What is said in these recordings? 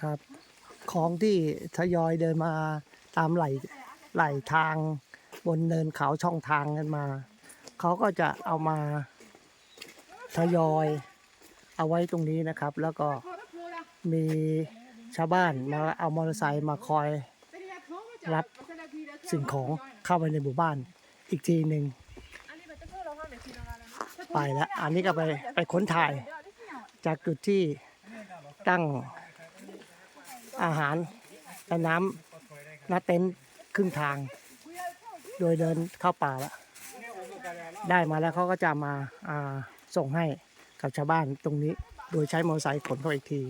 ครับของที่ทยอยเดินมาตามไหลไหลทางบนเนินเขาช่องทางกันมา เขาก็จะเอามาทยอยเอาไว้ตรงนี้นะครับ แล้วก็มีชาวบ้านมาเอามอเตอร์ไซค์มาคอยรับสิ่งของเข้าไปในหมู่บ้านอีกทีหนึ่งไปแล้วอันนี้ก็ไปไปค้นถ่ายจากจุดที่ตั้ง อาหารและน้ำนาเต็นท์ครึ่งทาง โดยเดินเข้าป่าล้วได้มาแล้วเขาก็จะมาาส่งให้กับชาวบ้านตรงนี้ โดยใช้มอเตอร์ไซค์ขนเข้าอีกที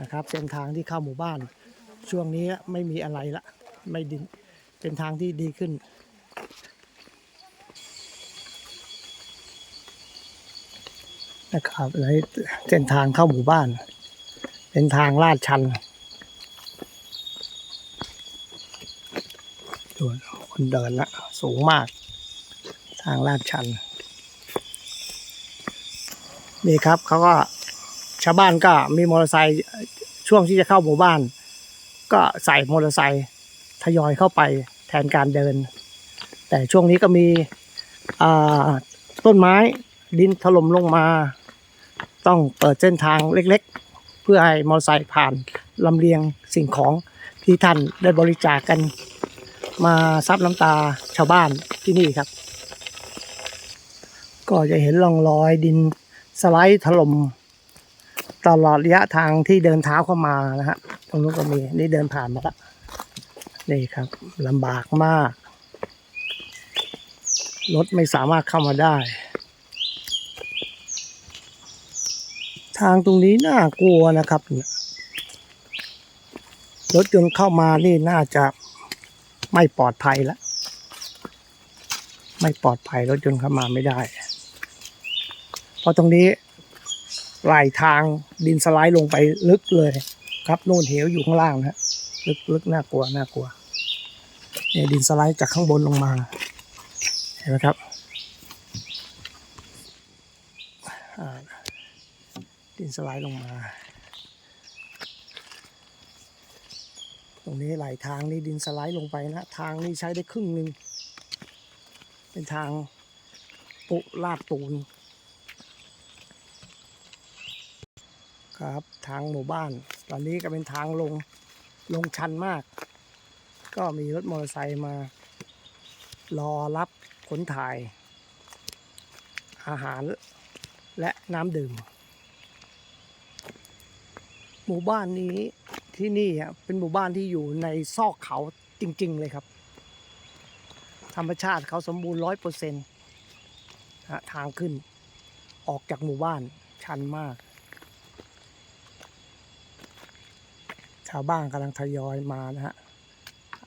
นะครับ เส้นทางที่เข้าหมู่บ้าน ช่วงนี้ไม่มีอะไรละไม่ดินเป็นทางที่ดีขึ้นนะครับเลยเส้นทางเข้าหมู่บ้าน เป็นทางลาดชันดูคนเดินละสูงมาก ทางลาดชัน นี่ครับเขาก็ชาวบ้านก็มีมอเตอร์ไซค์ช่วงที่จะเข้าหมู่บ้าน ก็ใส่มอเตอร์ไซค์ทยอยเข้าไปแทนการเดิน แต่ช่วงนี้ก็มีต้นไม้ดินถล่มลงมา ต้องเปิดเส้นทางเล็กๆ เพื่อให้มอเตอร์ไซค์ผ่านลำเลียงสิ่งของที่ท่านได้บริจาคกัน มาซับน้ำตาชาวบ้านที่นี่ครับ ก็จะเห็นร่องรอยดินสไลด์ถล่มตลอดระยะทางที่เดินเท้าเข้ามานะฮะตรงนู้นก็มีนี่เดินผ่านมาละนี่ครับลำบากมากรถไม่สามารถเข้ามาได้างตรงนี้น่ากลัวนะครับรถยนต์เข้ามานี่น่าจะไม่ปลอดภัยแล้วไม่ปลอดภัยรถยนต์เข้ามาไม่ได้ เพราะตรงนี้ไหลทางดินสไลด์ลงไปลึกเลยครับโน่นเหวอยู่ข้างล่างนะฮะลึกลึกน่ากลัวน่ากลัวเนี่ยดินสไลด์จากข้างบนลงมาเห็นไหมครับอ่า ดินสไลด์ลงมา ตรงนี้ไหลทางนี่ดินสไลด์ลงไปนะ ทางนี่ใช้ได้ครึ่งหนึ่ง เป็นทางปุลาดปูน ครับทางหมู่บ้าน ตอนนี้ก็เป็นทางลงลงชันมาก ก็มีรถมอเตอร์ไซค์มา รอรับขนถ่าย อาหารและน้ำดื่ม หมู่บ้านนี้ที่นี่อะเป็นหมู่บ้านที่อยู่ในซอกเขาจริง ๆ เลยครับ ธรรมชาติเขาสมบูรณ์ร้อยเปอร์เซ็นต์ทางขึ้น ออกจากหมู่บ้านชันมาก ชาวบ้านกำลังทยอยมานะฮะ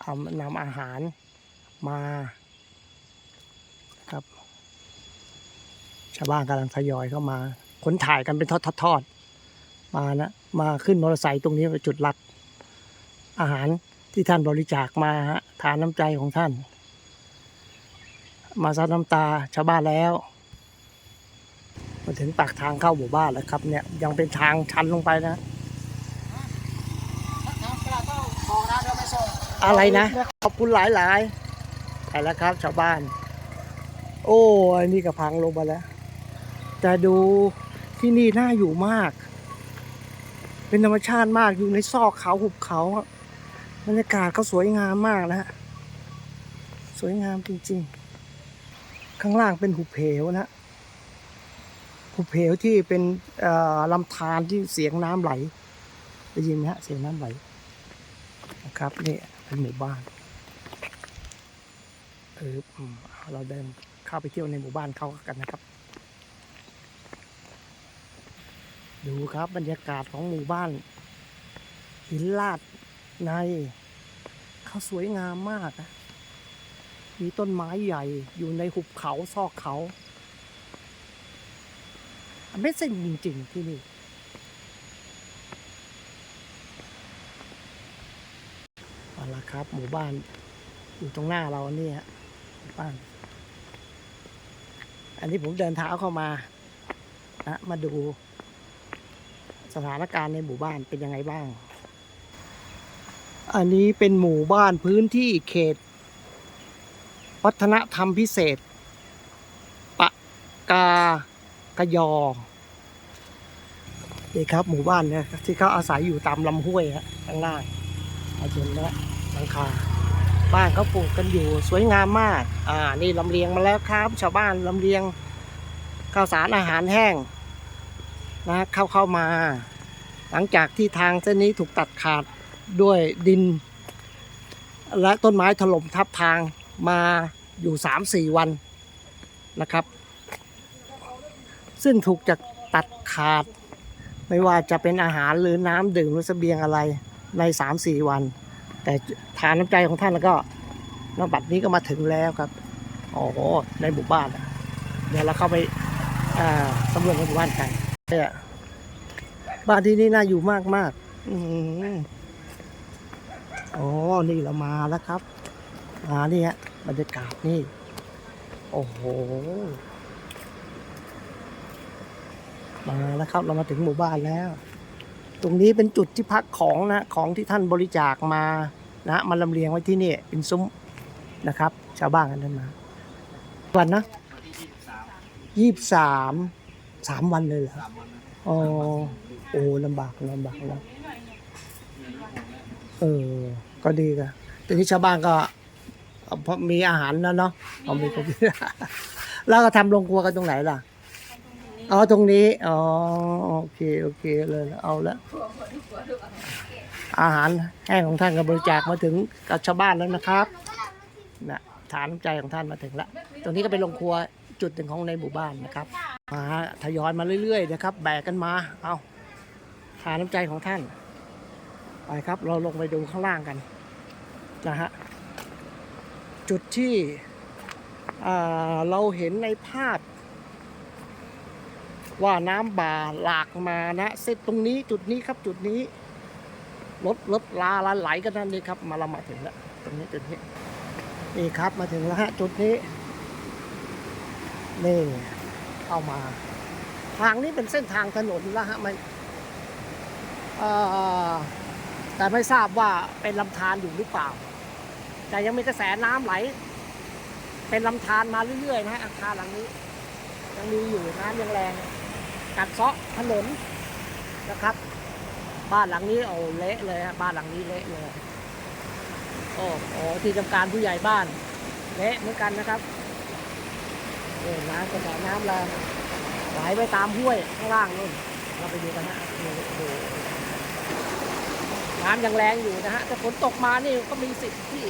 เอานำอาหารมาครับ ชาวบ้านกำลังทยอยเข้ามาขนถ่ายกันเป็นทอดๆ มานะมาขึ้นมอเตอร์ไซค์ตรงนี้เป็นจุดรับอาหารที่ท่านบริจาคมาฮะทานน้ำใจของท่าน มาซับน้ำตาชาวบ้านแล้วมาถึงปากทางเข้าหมู่บ้านแล้วครับ เนี่ยยังเป็นทางชันลงไปนะอะไรนะขอบคุณหลายๆแต่แล้วครับ ชาวบ้าน โอ้อันนี้ก็พังลงมาแล้ว แต่ดูที่นี่น่าอยู่มาก เป็นธรรมชาติมากอยู่ในซอกเขาหุบเขาบรรยากาศก็สวยงามมากนะฮะสวยงามจริงๆ ข้างล่างเป็นหุบเหวนะหุบเหวที่เป็นลำธารที่เสียงน้ำไหลได้ยินไหมฮะเสียงน้ำไหลนะครับนี่เป็นหมู่บ้านเออเราเดินเข้าไปเที่ยวในหมู่บ้านเขากันนะครับ ดูครับบรรยากาศของหมู่บ้าน หินลาดใน เขาสวยงามมากนะมีต้นไม้ใหญ่อยู่ในหุบเขาซอกเขาไม่เส้นจริง ๆ ที่นี่ เอาละครับ หมู่บ้านอยู่ตรงหน้าเราเนี่ยหมู่บ้าน อันนี้ผมเดินเท้าเข้ามานะมาดู สถานการณ์ในหมู่บ้านเป็นยังไงบ้าง อันนี้เป็นหมู่บ้านพื้นที่เขต วัฒนธรรมพิเศษ ปะกากยอนี่ครับหมู่บ้านเนี่ยที่เขาอาศัยอยู่ตามลำห้วยฮะข้างล่างอาจจะนะหลังคาบ้านเขาปลูกกันอยู่สวยงามมาก อ่า นี่ลำเลียงมาแล้วครับ ชาวบ้านลำเลียงข้าวสารอาหารแห้ง นะเข้าเข้ามา หลังจากที่ทางเส้นนี้ถูกตัดขาดด้วยดิน และต้นไม้ถล่มทับทางมาอยู่สามสี่วันนะครับ ซึ่งถูกจะตัดขาด ไม่ว่าจะเป็นอาหารหรือน้ำดื่มหรือเสบียงอะไรในสามสี่วัน แต่ทานน้ำใจของท่านแล้วก็นบัดนี้ก็มาถึงแล้วครับโอ้โหในหมู่บ้านเดี๋ยวเราเข้าไปสำรวจในหมู่บ้านกัน เนี่ยบ้านที่นี่น่าอยู่มากมากอืออโอ้นี่เรามาแล้วครับ มานี่ฮะบรรยากาศนี่ โอ้โห มาแล้วครับ เรามาถึงหมู่บ้านแล้ว ตรงนี้เป็นจุดที่พักของนะ ของที่ท่านบริจาคมานะมาลำเลียงไว้ที่นี่ เป็นซุ้มนะครับ ชาวบ้านกันนั้นมา วันนะยี่สิบสาม สามวันเลยเหรออ๋อโอ้ลำบากลำบากแล้วเออ ก็ดีกันทีนี้ชาวบ้านก็พอมีอาหารแล้วเนาะพอมีก็แล้วก็ทำโรงครัวกันตรงไหนล่ะอ๋อตรงนี้อ๋อโอเคโอเคเลยเอาละอาหารแห้งของท่านก็บริจาคมาถึงกับชาวบ้านแล้วนะครับนะฐานน้ำใจของท่านมาถึงแล้วตรงนี้ก็เป็นโรงครัวจุดหนึ่งของในหมู่บ้านนะครับ มาทยอยมาเรื่อยๆนะครับ แบกกันมา เอาฐาน้ำใจของท่าน ไปครับ เราลงไปดูข้างล่างกันนะฮะ จุดที่เราเห็นในภาพ ว่าน้ำบ่าหลากมานะเส้นตรงนี้จุดนี้ครับจุดนี้รถรถลาลาไหลกันนั่นนี่ครับ มาเรามาถึงแล้วตรงนี้จุดนี้นี่ครับมาถึงแล้วฮะจุดนี้นี่ เข้ามา ทางนี้เป็นเส้นทางถนนแล้วฮะมันแต่ไม่ทราบว่าเป็นลำธารอยู่หรือเปล่า แต่ยังมีกระแสน้ำไหล เป็นลำธารมาเรื่อยๆนะฮะอาคารหลังนี้ ยังมีอยู่น้ำยังแรงกัดเซาะถนนนะครับ บ้านหลังนี้โอ้เละเลยฮะบ้านหลังนี้เละเลยโอ้โหที่ทำการผู้ใหญ่บ้านเละเหมือนกันนะครับ เออน้ำกระแสน้ำแรงไหลไปตามห้วยข้างล่างนู่นเราไปดูกันฮะโอ้โหน้ำยังแรงอยู่นะฮะถ้าฝนตกมานี่ก็มีสิทธิ์ที่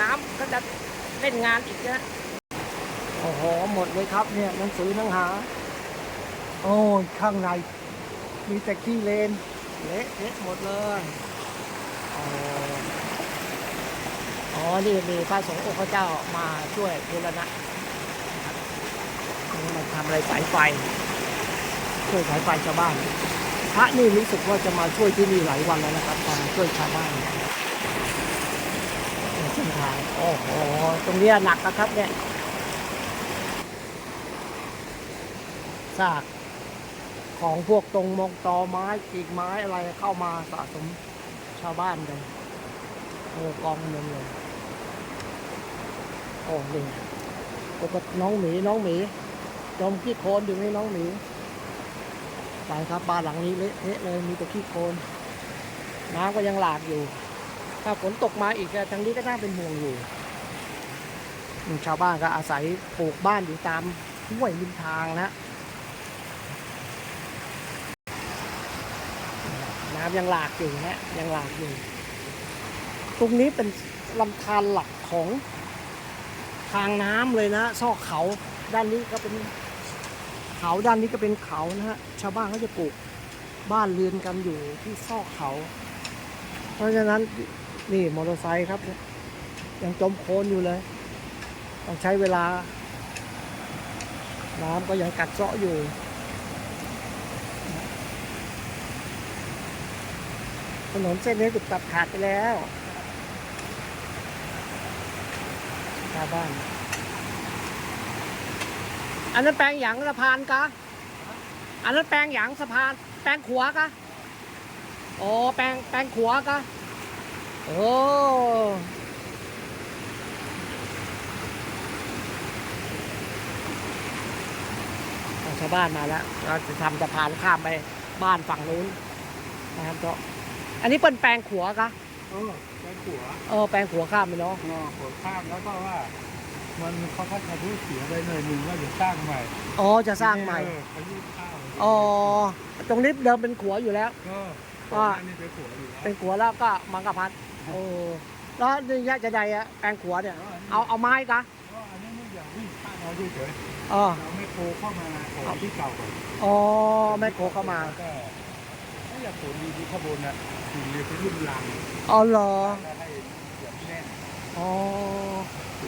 น้ำก็จะเล่นงานอีกนะโอ้โหหมดเลยครับเนี่ยหนังสือหนังหา โอ้ยข้างใน มีแต่ขี้เลนเละเทะหมดเลยอ๋ออ๋อนี่มีพระสงฆ์องค์พระเจ้ามาช่วยบูรณะนะครับนี่มา ทำอะไรสายไฟ ช่วยสายไฟชาวบ้าน พระนี่รู้สึกว่าจะมาช่วยที่นี่หลายวันแล้วนะครับมาช่วยชาวบ้านเส้นทางโอ้โหตรงนี้หนักนะครับเนี่ยซากของพวกตรงมงตอไม้กีกไม้อะไรเข้ามาสะสมชาวบ้านกันโอ้กองเงินเลยโอ้นี่ปกติน้องหมีน้องหมี จมขี้โคลนอยู่นี่น้องหมีไปครับบ้านหลังนี้เละเทะเลยมีแต่ขี้โคลนน้ำก็ยังหลากอยู่ ถ้าฝนตกมาอีกทางนี้ก็น่าเป็นห่วงอยู่ชาวบ้านก็อาศัยปลูกบ้านอยู่ตามห้วยริมทางนะน้ำยังหลากอยู่นะยังหลากอยู่ ตรงนี้เป็นลำธารหลักของทางน้ำเลยนะ ซอกเขาด้านนี้ก็เป็น เขาด้านนี้ก็เป็นเขานะฮะ ชาวบ้านเขาจะปลูกบ้านเรือนกันอยู่ที่ซอกเขา เพราะฉะนั้นนี่มอเตอร์ไซค์ครับ ยังจมโคลนอยู่เลย ต้องใช้เวลา น้ำก็ยังกัดเซาะอยู่ถนนเส้นนี้ถูกตัดขาดไปแล้วชาวบ้าน อันนั้นแปลงหยางสะพานกะอันนั้นแปลงหยางสะพาน แปลงขัวกะโอ้แปลงแปลงขัวกะโอ้เอาชาวบ้านมาแล้วเราจะทำสะพานข้ามไปบ้านฝั่งนู้นนะครับก็อันนี้เป็นแปลงขัวกะเออแค่ขัวเออแปลงขัวข้ามไปเนาะงอขัวข้ามแล้วก็ว่า มันเขาพัฒนาเสียไปหน่อยหนึ่งว่าจะสร้างใหม่อ๋อจะสร้างใหม่เออเขายืดข้าวอ๋อตรงนี้เดิมเป็นขัวอยู่แล้ว ก็ว่าอันนี้เป็นขัวอยู่แล้วเป็นขัวแล้วก็มังกรพัดโอ้แล้วนี่ยะจะใดอะแปลงขัวเนี่ยเอาเอาไม้กะเพราะอันนี้ไม่อยากวิ่งข้างเราเฉยอ๋อๆเราไม่โคเข้ามาขอที่เก่าก่อนอ๋อแม่โคเข้ามาแล้วก็ไม่อยากขนดีที่ขบวนนะถึงเรียกเป็นรุ่นลังอ๋อเหรอ ก็ให้อย่างแน่น อ๋อ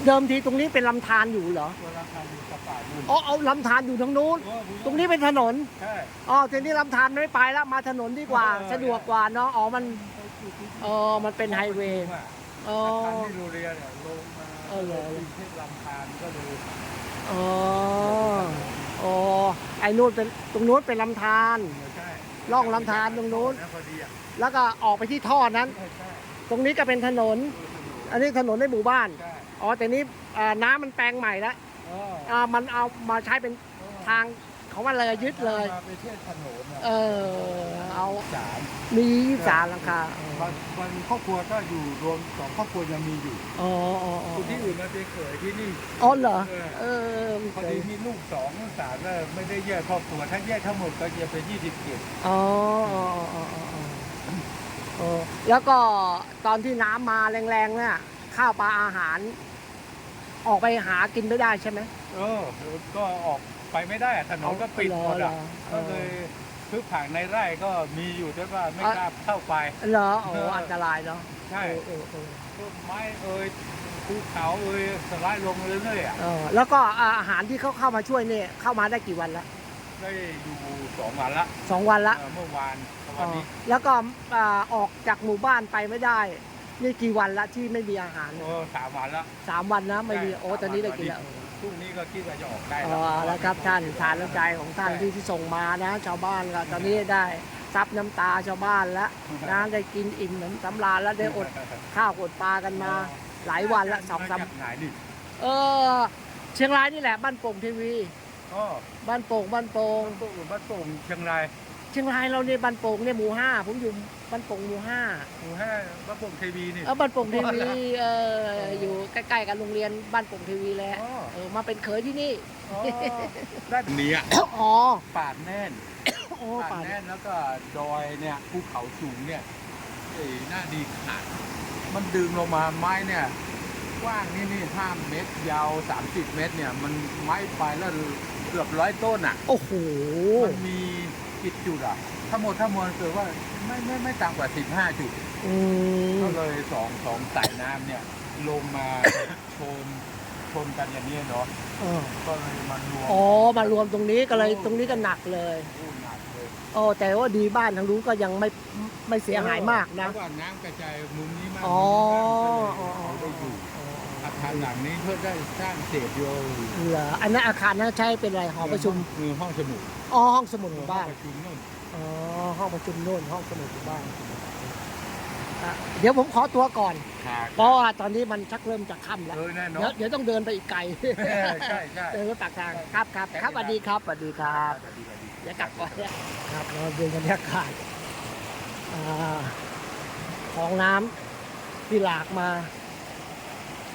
เดิมทีตรงนี้เป็นลำธารอยู่เหรอตัวราคาอยู่กระป๋านุ่นอ๋อเอาลำธารอยู่ทางนู้น ตรงนี้เป็นถนนใช่อ๋อทีนี้ลำธารไม่ไปแล้วมาถนนดีกว่า สะดวกกว่าเนาะอ๋อมันอ๋อมันเป็นไฮเวย์อ๋อทางที่โรเรียเนี่ยลงมาเออเหรอกรุงเทพลำพานก็เลยอ๋ออ๋อไอ้นู่นเป็นตรงนู้นเป็นลำธารใช่ล่องลำธารตรงนู้นพอดีอะแล้วก็ออกไปที่ท่อนั้นใช่ใช่ตรงนี้ก็เป็นถนน อันนี้ถนนในหมู่บ้าน ใช่อ๋อแต่นี้อ่าน้ำมันแปลงใหม่แล้วเอออ่ามันเอามาใช้เป็นทางของมันเลยยึดเลย มาไปเที่ยวถนนอะเออเอาสามมียี่สามหลังคาบางบางครอบครัวก็อยู่รวมสองครอบครัวยังมีอยู่อ๋ออ๋ออ๋อคนที่อื่นมาเป็นเขยที่นี่อ๋อเหรอเออเออมีพอเคดียมีลูกสองลูกสามแล้วไม่ได้แยกครอบครัวถ้าแยกทั้งหมดก็จะเป็นยี่สิบเจ็ดอ๋ออ๋ออ๋ออ๋อ อ๋อเออแล้วก็ตอนที่น้ำมาแรงๆเนี่ยข้าวปลาอาหาร ออกไปหากินไม่ได้ใช่ไหม เออก็ออกไปไม่ได้อะถนนก็ปิดหมดเหรอะอก็เลยพืชผักในไร่ก็มีอยู่แต่ว่าไม่อะกล้าเข้าไป เหรอโอ้เอออั อันตรายเนาะใช่เออเออต้นไม้เอ่ยภูเขาเอ่ยสไลด์ลงเรื่อยๆอะเออแล้วก็อาหารที่เขาเข้ามาช่วยเนี่ยเข้ามาได้กี่วันละได้อยู่สองวันละสองวันละเออเมื่อวาน วันนี้แล้วก็อ่าออกจากหมู่บ้านไปไม่ได้ นี่กี่วันละที่ไม่มีอาหารโอ้สามวันละสามวันนะไม่มีใช่โอ้ตอนนี้ได้กินแล้ว พรุ่งนี้ก็คิดว่าจะออกได้อ๋อแล้วครับท่านทานน้ำใจของท่านที่ที่ส่งมานะ ชาวบ้านก็ตอนนี้ได้ซับน้ำตาชาวบ้านแล้วนะได้กินอิ่มเหมือนสำราญแล้วได้อดข้าวอดปลากันมา หลายวันละสองสามมจกไหนดิเออ เชียงรายนี่แหละบ้านโป่งทีวีอ๋อบ้านโป่งบ้านโป่งบ้านโป่ง บ้านโป่งเชียงราย เชียงรายเราเนี่ยบ้านโป่งเนี่ยหมู่ห้าผมอยู่บ้านโป่งหมู่ห้าหมู่ห้าบ้านโป่งทีวีนี่ เออบ้านโป่งทีวีเออ อยู่ใกล้ๆกับโรงเรียนบ้านโป่งทีวีแหล้วอ๋อเออมาเป็นเขยที่นี่ อ๋อได้เนี้ยอ๋อป่าดแน่นโอ้ป่าป่าดแน่นแล้วก็ดอยเนี่ยภูเขาสูงเนี่ยเอ้ยน่าดีขาด มันดึงลงมาไม้เนี่ยกว้างนี่นี่ห้าเมตร ยาว30เมตรเนี่ย มันไม้ไปแล้วเกือบร้อยต้นอะ โอ้โห มันมี กี่จุดอะทั้งหมดทั้งมวลเกิดว่าไม่ไม่ไม่ต่ำกว่า15จุด อืมก็เลยสองสองสายน้ำเนี่ยลงมา ชนชนกันอย่างนี้เนาะเออก็เลยมารวมอ๋อมารวมตรงนี้ก็เลยตรงนี้ก็หนักเลยโอ้หนักเลยโอ้แต่ว่าดีบ้านทางนู้นก็ยังไม่ไม่เสียหายมากนะ เพราว่าน้ำกระจายมุมนี้มากอ๋อ มุมนี้มากก็เลยเขาได้อยู่อา คารหลังนี้เพื่อได้สร้างเศษโยเหรออันนั้นอาคารนั้นใช้เป็นอะไรหอประชุมคือห้องสมุดอ๋อห้องสมุดหมู่บ้านห้องประชุมนู่นอ๋อห้องประชุมโน่นห้องสมุดหมู่บ้านอะเดี๋ยวผมขอตัวก่อนขาดเพราะว่าตอนนี้มันชักเริ่มจะค่ำแล้ว เออแน่นอเดี๋ยวน เดี๋ยวต้องเดินไปอีกไกล ใช่ใช่เดินไปปากทางครับครับครับสวัสดีครับสวัสดีครับดีดี เดี๋ยวกลับก่อนครับเราดูบรรยากาศอ่าของน้ำที่หลากมา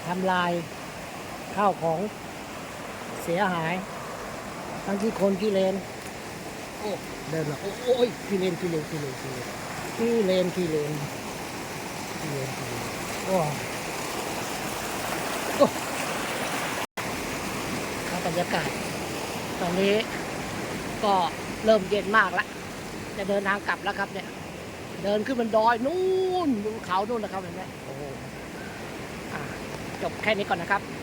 ทำลายข้าวของเสียหาย ทั้งที่คนกิเลนโอ้เดินมาโอ้โอ้ยกิเลนกิเลนกิเลนกิเลนกิเลนกิเลนกิเลนกิเลนโอ้โอ้ครับบรรยากาศ ตอนนี้ก็เริ่มเย็นมากแล้วจะเดินทางกลับแล้วครับเนี่ย เดินขึ้นบนดอยนู่นบนเขานู่นนะครับเห็นไหมโอ้โหอะ จบแค่นี้ก่อนนะครับ